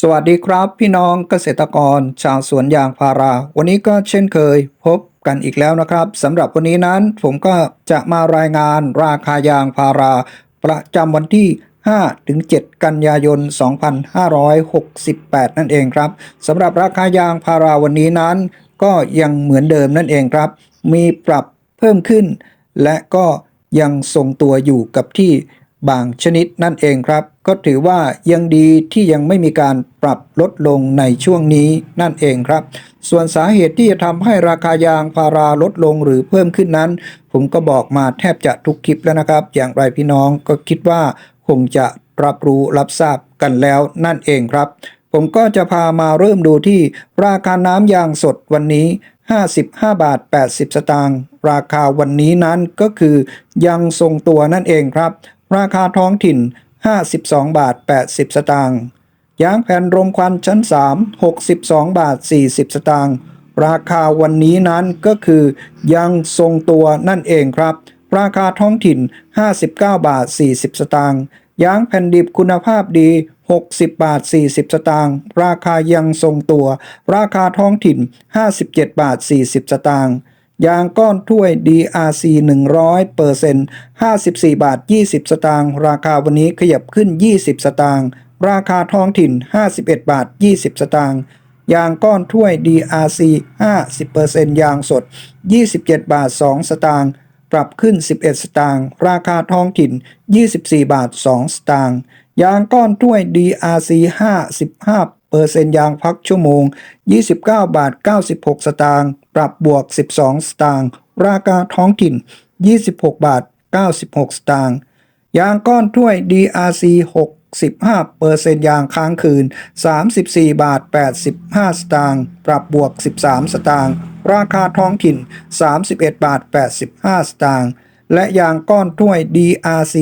สวัสดีครับ พี่น้องเกษตรกรชาวสวนยางพารา วันนี้ก็เช่นเคย พบกันอีกแล้วนะครับสำหรับวันนี้นั้นผมก็จะมารายงานราคายางพารา ประจำวันที่ 5-7 กันยายน 2568 นั่นเองครับสำหรับราคายางพาราวันนี้นั้น ก็ยังเหมือนเดิมนั่นเองครับ มีปรับเพิ่มขึ้น และก็ยังทรงตัวอยู่กับที่ บางชนิดนั่นเองครับ ก็ถือว่ายังดีที่ยังไม่มีการปรับลดลงในช่วงนี้นั่นเองครับ ส่วนสาเหตุที่จะทำให้ราคายางพาราลดลงหรือเพิ่มขึ้นนั้น ผมก็บอกมาแทบจะทุกคลิปแล้วนะครับ อย่างไรพี่น้องก็คิดว่าคงจะรับรู้รับทราบกันแล้วนั่นเองครับ ผมก็จะพามาเริ่มดูที่ราคาน้ำยางสดวันนี้ 55 บาท 80 สตางค์ราคาวันนี้นั้นก็คือยังทรงตัวนั่นเองครับ ราคาท้องถิ่น 52 บาท 80 สตางค์ยางแผ่นรมควันชั้น 3 62 บาท 40 สตางค์ราคาวันนี้นั้นก็คือยังทรงตัวนั่นเองครับ ราคาท้องถิ่น 59 บาท 40 สตางค์ยางแผ่นดิบคุณภาพดี 60 บาท 40 สตางค์ราคายังทรงตัว ราคาท้องถิ่น 57 บาท 40 สตางค์ ยางก้อนถ้วย DRC 100เปอร์เซ็นต์54 บาท 20 สตางค์ราคาวันนี้ขยับขึ้น 20 สตางค์ราคาท้องถิ่น 51 บาท 20 สตางค์ยางก้อนถ้วย DRC 50%ยางสด 27 บาท 2 สตางค์ปรับขึ้น 11 สตางค์ราคาท้องถิ่น 24 บาท 2 สตางค์ยางก้อนถ้วย DRC 55เปอร์เซ็นต์ยางพักชั่วโมง 29 บาท 96 สตางค์ ปรับบวก 12 สตางค์ ราคาท้องถิ่น 26 บาท 96 สตางค์ ยางก้อนถ้วย DRC 65เปอร์เซ็นต์ยางค้างคืน 34 บาท 85 สตางค์ ปรับบวก 13 สตางค์ ราคาท้องถิ่น 31 บาท 85 สตางค์ และยางก้อนถ้วย DRC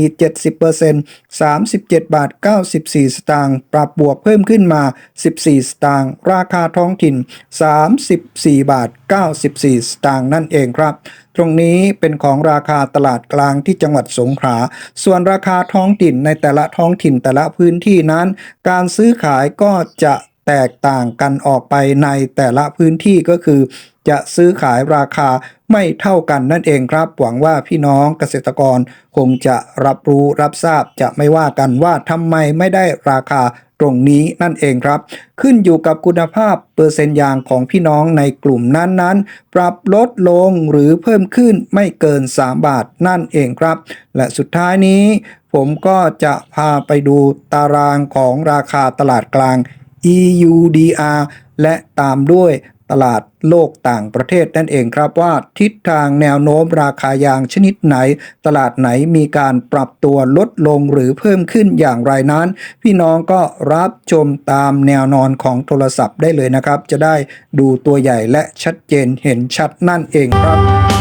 70% 37 บาท 94 สตางค์ ปรับบวกเพิ่มขึ้นมา 14 สตางค์ ราคาท้องถิ่น 34 บาท 94 สตางค์นั่นเองครับ ตรงนี้เป็นของราคาตลาดกลางที่จังหวัดสงขลา ส่วนราคาท้องถิ่นในแต่ละท้องถิ่นแต่ละพื้นที่นั้น การซื้อขายก็จะแตกต่างกันออกไปในแต่ละพื้นที่ก็คือ จะซื้อขายราคาไม่เท่ากันนั่นเองครับ หวังว่าพี่น้องเกษตรกรคงจะรับรู้รับทราบจะไม่ว่ากันว่าทำไมไม่ได้ราคาตรงนี้นั่นเองครับ ขึ้นอยู่กับคุณภาพเปอร์เซ็นต์ยางของพี่น้องในกลุ่มนั้นๆ ปรับลดลงหรือเพิ่มขึ้นไม่เกิน 3 บาทนั่นเองครับ และสุดท้ายนี้ ผมก็จะพาไปดูตารางของราคาตลาดกลาง EUDR และตามด้วย ตลาดโลกต่างประเทศนั่นเองครับว่าทิศทางแนวโน้มราคายางชนิดไหน ตลาดไหนมีการปรับตัวลดลงหรือเพิ่มขึ้นอย่างไรนั้น พี่น้องก็รับชมตามแนวนอนของโทรศัพท์ได้เลยนะครับ จะได้ดูตัวใหญ่และชัดเจนเห็นชัดนั่นเองครับ